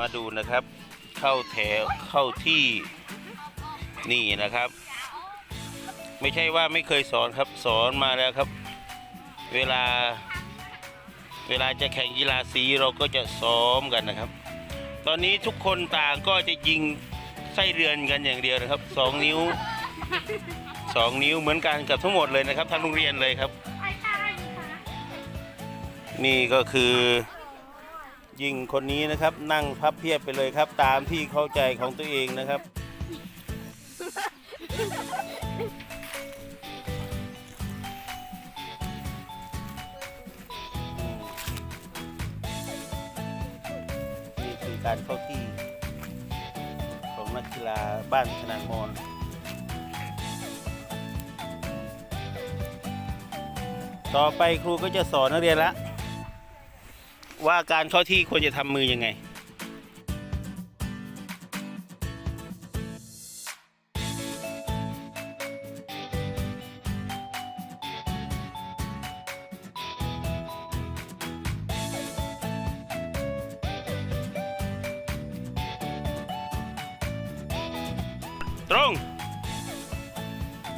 มาดูนะครับ เข้าแถวเข้าที่นี่นะครับ ไม่ใช่ว่าไม่เคยสอนครับสอนมาแล้วครับ เวลา เวลาจะแข่งกีฬาสีเราก็จะซ้อมกันนะครับ ตอนนี้ทุกคนต่างก็จะยิงไส้เดือนกันอย่างเดียวนะครับสองนิ้วสองนิ้วเหมือนกันกับทั้งหมดเลยนะครับทั้งโรงเรียนเลยครับ นี่ก็คือ ยิงคนนี้นะครับนั่งพับเพียบไปเลยครับ ตามที่เข้าใจของตัวเองนะครับ นี่คือการเข้าที่ของนักกีฬาบ้านขนาดมอนต่อไปครูก็จะสอนนักเรียนละ ว่าการเข้าที่ควรจะทำมือยังไง ตรง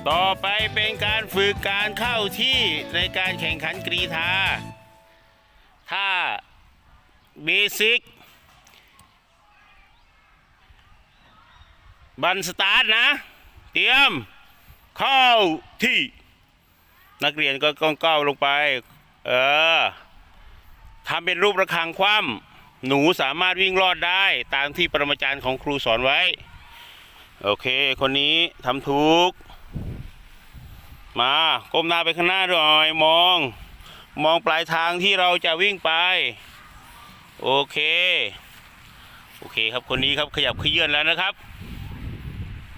ต่อไปเป็นการฝึกการเข้าที่ในการแข่งขันกรีธา บสิกบันสตาร์ทนะ เตรียม เข้าที่ นักเรียนก็ก้ก้าวลงไป เออทำเป็นรูประฆังคว่ำหนูสามารถวิ่งรอดได้ ตามที่ปรมาจารย์ของครูสอนไว้ โอเค คนนี้ทำถูก มาก้มหน้าไปข้างหน้าหน่อย มอง มองปลายทางที่เราจะวิ่งไป โอเค โอเคครับคนนี้ครับขยับขยื่นแล้วนะครับ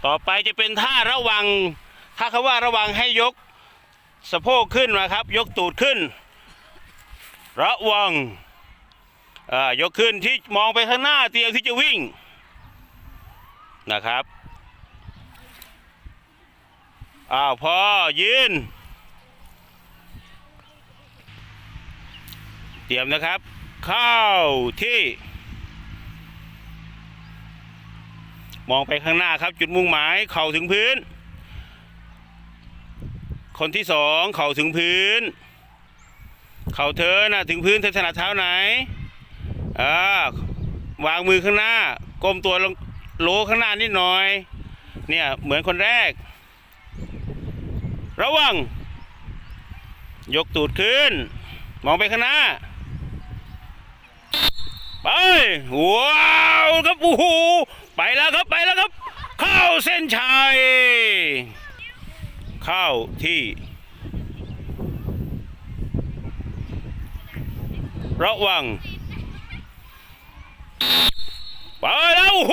ต่อไปจะเป็นท่าระวัง ถ้าเขาว่าระวังให้ยกสะโพกขึ้นนะครับ ยกตูดขึ้น ระวังอ่ายกขึ้นที่มองไปข้างหน้าเตรียมที่จะวิ่งนะครับอ้าวพอยืน เตรียมนะครับ เข้าที่ มองไปข้างหน้าครับ จุดมุ่งหมายเข่าถึงพื้น คนที่สองเข่าถึงพื้น เข่าเธอนะถึงพื้นเธอถนัดเท้าไหนอ่าวางมือข้างหน้าก้มตัวลงโลข้างหน้านิดหน่อย เนี่ยเหมือนคนแรก ระวัง ยกตูดขึ้น มองไปข้างหน้า ไปว้าวครับโอ้โหไปแล้วครับไปแล้วครับ เข้าเส้นชัยเข้าที่ ระวังไปแล้วโอ้โห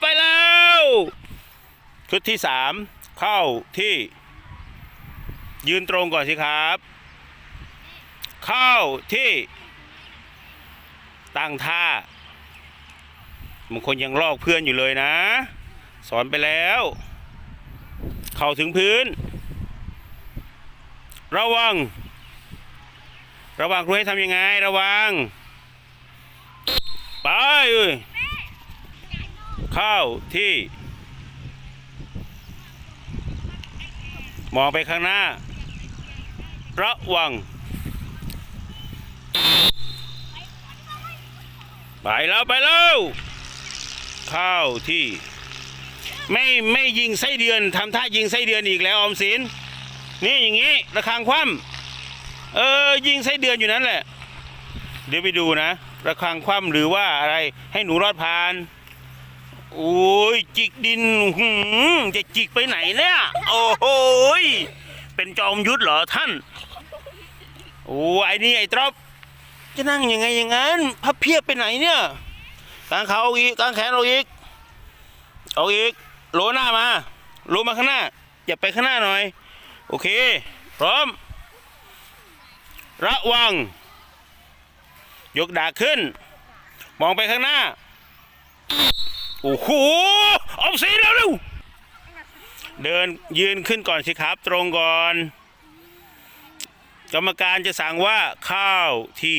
ไปแล้วชุดที่สามเข้าที่ ยืนตรงก่อนสิครับ เข้าที่ ตั้งท่าบางคนยังลอกเพื่อนอยู่เลยนะ สอนไปแล้ว เข่าถึงพื้น ระวัง ระวังครูให้ทำยังไง ระวัง ไปเข้าที่ มองไปข้างหน้า ระวัง ไปแล้วไปแล้วข้าวที่ ไม่ไม่ยิงไส้เดือนทำท่ายิงไส้เดือนอีกแล้วออมสินนี่อย่างนี้ระฆังคว่ำเออยิงไส้เดือนอยู่นั่นแหละ เดี๋ยวไปดูนะระฆังคว่ำหรือว่าอะไรให้หนูรอดผ่านโอ้ยจิกดินหืมจะจิกไปไหนเนี่ย โอ้โหยเป็นจอมยุทธเหรอท่าน โอ้ไอ้นี่ไอ้ตรอบ จะนั่งยังไงอย่างนั้นพับเพียบไปไหนเนี่ยกางขาออกอีกกางแขนออกอีกออกอีกโลหน้ามาโลมาข้างหน้า อย่าไปข้างหน้าหน่อย โอเค พร้อม ระวัง ยกดาบขึ้น มองไปข้างหน้า โอ้โหเอาสีแล้วเร็วเดินยืนขึ้นก่อนสิครับ ตรงก่อน กรรมการจะสั่งว่าข้าวที่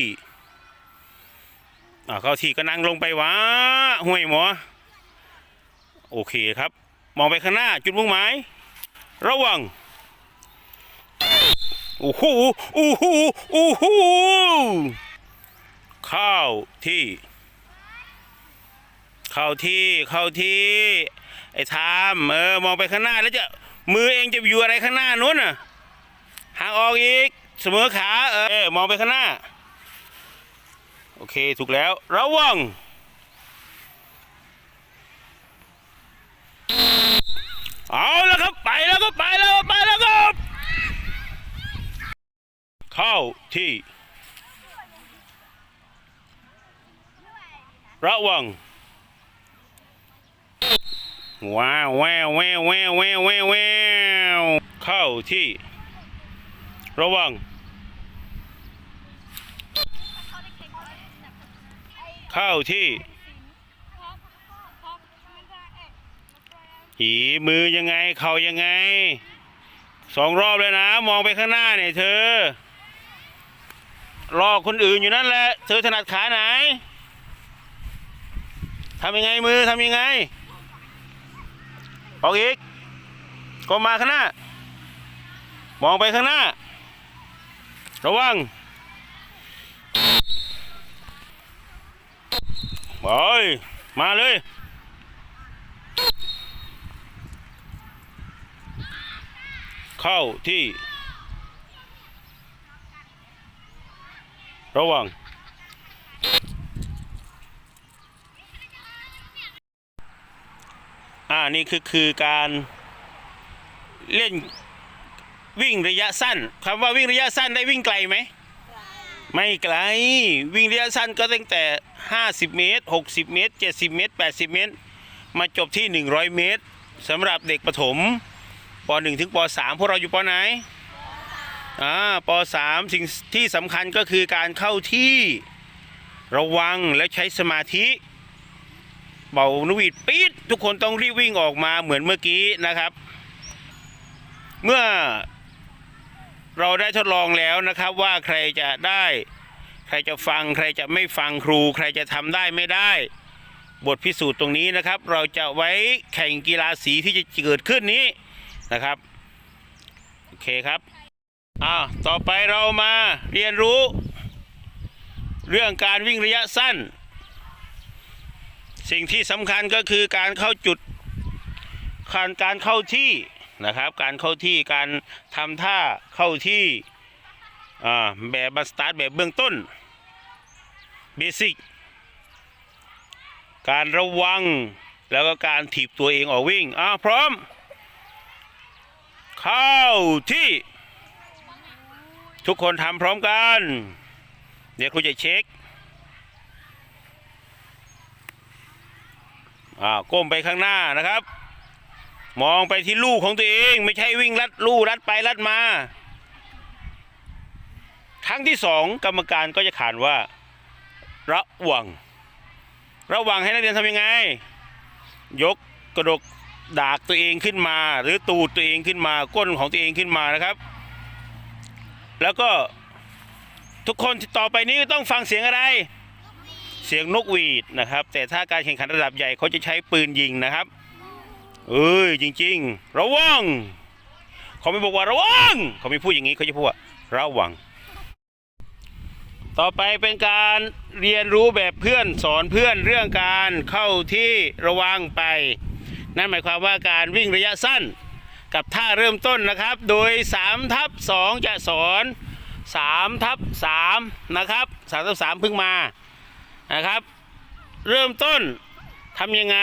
เข้าที่ก็นั่งลงไปวะห่วยหมอ โอเคครับ มองไปข้างหน้าจุดมุ่งหมาย ระวังโอ้โหโอ้โหโอ้โหเข้าที่ เข้าที่เข้าที่ ไอ้ทามเออมองไปข้างหน้าแล้วจะมือเองจะอยู่อะไรข้างหน้านู้นน่ะห่างออกอีก เสมอขาเออมองไปข้างหน้า โอเค ถูกแล้ว ระวัง เอาแล้วครับ ไปแล้วก็ไปแล้วไปแล้วครับเข้าที่ ระวังว้าวแววแววแววแววแววแววเข้าที่ ระวัง เข้าที่ หีมือยังไง เข่ายังไง สองรอบเลยนะ มองไปข้างหน้าเนี่ยเธอ รอคนอื่นอยู่นั่นแหละ เธอถนัดขาไหนทำยังไงมือทำยังไงออกอีกก็มาข้างหน้า มองไปข้างหน้า ระวัง ไปมาเลย เข้าที่ ระวังอ่านี่คือคือการเล่นวิ่งระยะสั้นคำว่าวิ่งระยะสั้นได้วิ่งไกลไหม ไม่ไกล วิ่งระยะสั้นก็ตั้งแต่ 50 เมตร 60 เมตร 70 เมตร 80 เมตร มาจบที่ 100 เมตรสำหรับเด็กประถมป .1 ถึงป .3 พวกเราอยู่ปไหนอ่าป .3 สิ่งที่สำคัญก็คือการเข้าที่ระวังและใช้สมาธิเป่านวีดปี๊ดทุกคนต้องรีบวิ่งออกมาเหมือนเมื่อกี้นะครับ เมื่อ เราได้ทดลองแล้วนะครับว่าใครจะได้ ใครจะฟัง ใครจะไม่ฟังครู ใครจะทำได้ไม่ได้ บทพิสูจน์ตรงนี้นะครับ เราจะไว้แข่งกีฬาสีที่จะเกิดขึ้นนี้นะครับโอเคครับอ่าต่อไปเรามาเรียนรู้ เรื่องการวิ่งระยะสั้น สิ่งที่สำคัญก็คือการเข้าจุดการการเข้าที่ นะครับ การเข้าที่การทำท่าเข้าที่แบบบัสตาร์ทแบบเบื้องต้นเบสิกการระวังแล้วก็การถีบตัวเองออกวิ่งอ่าพร้อม เข้าที่ ทุกคนทำพร้อมกัน เดี๋ยวครูจะเช็คอ่าก้มไปข้างหน้านะครับ มองไปที่ลูกของตัวเอง ไม่ใช่วิ่งลัดลู่ลัดไปลัดมา ครั้งที่สองกรรมการก็จะขานว่า ระวัง ระวังให้นักเรียนทำยังไง ยกกระดกดากตัวเองขึ้นมา หรือตูดตัวเองขึ้นมาก้นของตัวเองขึ้นมานะครับ แล้วก็ทุกคนต่อไปนี้ต้องฟังเสียงอะไร เสียงนกหวีดนะครับ แต่ถ้าการแข่งขันระดับใหญ่เขาจะใช้ปืนยิงนะครับ เอ้ยจริง ๆ ระวัง เขาไม่บอกว่าระวัง เขาไม่พูดอย่างนี้เขาจะพูดว่าระวัง ต่อไปเป็นการเรียนรู้แบบเพื่อนสอนเพื่อนเรื่องการเข้าที่ระวังไป นั่นหมายความว่าการวิ่งระยะสั้นกับท่าเริ่มต้นนะครับ โดย3ทับ2จะสอน3ทับ3นะครับ3ทับ3เพิ่งมานะครับ เริ่มต้นทำยังไง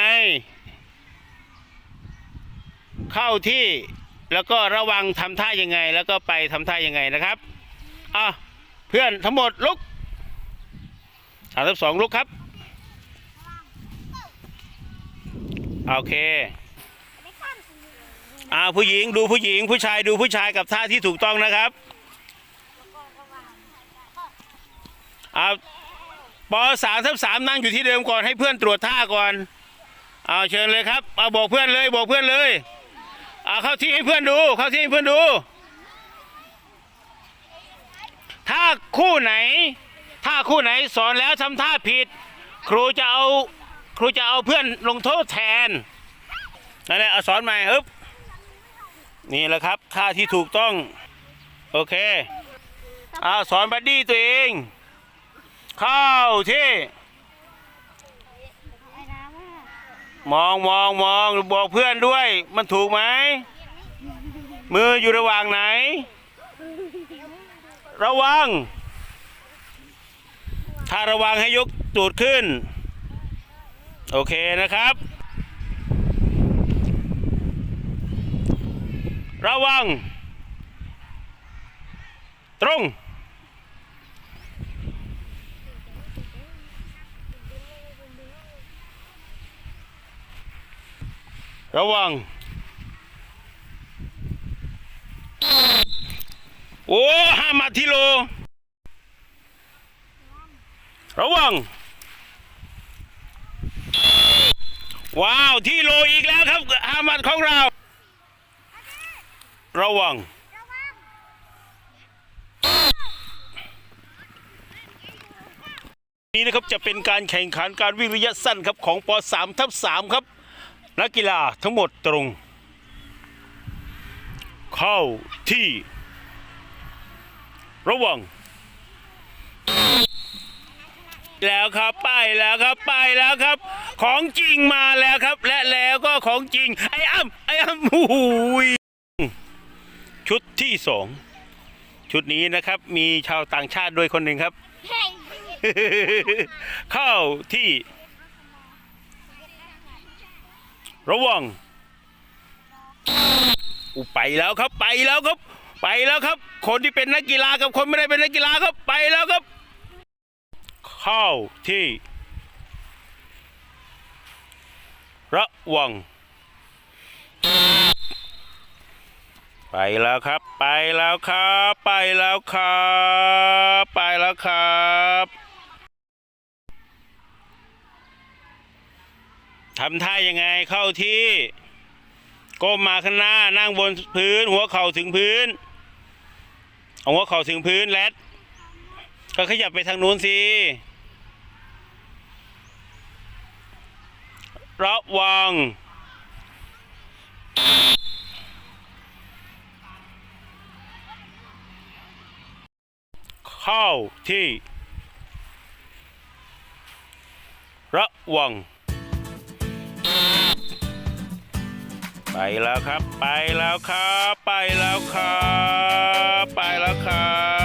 เข้าที่แล้วก็ระวังทำท่ายังไง แล้วก็ไปทำท่ายังไงนะครับอะเพื่อนทั้งหมดลุกสามสองลุกครับ โอเคอ่าผู้หญิงดูผู้หญิงผู้ชายดูผู้ชายกับท่าที่ถูกต้องนะครับอ่าปสามทับสามนั่งอยู่ที่เดิมก่อนให้เพื่อนตรวจท่าก่อนเอาเชิญเลยครับเอาบอกเพื่อนเลยบอกเพื่อนเลย เอาเข้าที่ให้เพื่อนดู เข้าที่ให้เพื่อนดู ถ้าคู่ไหน ถ้าคู่ไหนสอนแล้วทำท่าผิด ครูจะเอาครูจะเอาเพื่อนลงโทษแทนนั่นแหละเอาสอนใหม่ฮึบนี่แหละครับท่าที่ถูกต้อง โอเคเอาสอนบัดดี้ตัวเอง เข้าที่ ไอ้น้ำอะ มองมองมองบอกเพื่อนด้วย มันถูกไหม มืออยู่ระหว่างไหน ระวัง ถ้าระวังให้ยกตูดขึ้น โอเคนะครับ ระวัง ตรง ระวัง โอ้ห้ามาที่โล ระวัง ว้าว ที่โลอีกแล้วครับฮามัดของเรา ระวังนี้นะครับจะเป็นการแข่งขันการวิ่งระยะสั้นครับของป .3 ทับ3ครับ นักกีฬาทั้งหมดตรง เข้าที่ ระวัง แล้วครับไปแล้วครับไปแล้วครับ ของจริงมาแล้วครับ และแล้วก็ของจริง ไอ้อ้ำไอ้อ้ำโอ้โหยชุดที่สองชุดนี้นะครับมีชาวต่างชาติด้วยคนหนึ่งครับเฮ้ยเข้าที่ ระวังอุไปแล้วครับไปแล้วครับ ไปแล้วครับ คนที่เป็นนักกีฬากับคนไม่ได้เป็นนักกีฬาครับไปแล้วครับ เข้าที่ ระวัง ไปแล้วครับ ไปแล้วครับ ไปแล้วครับ ไปแล้วครับ ทำท่ายังไงเข้าที่ ก้มมาข้างหน้านั่งบนพื้น หัวเข่าถึงพื้น เอาหัวเข่าถึงพื้นแรดก็ขยับไปทางนู้นสิระวังเข้าที่ ระวัง ไปแล้วครับ ไปแล้วครับ ไปแล้วครับ ไปแล้วครับ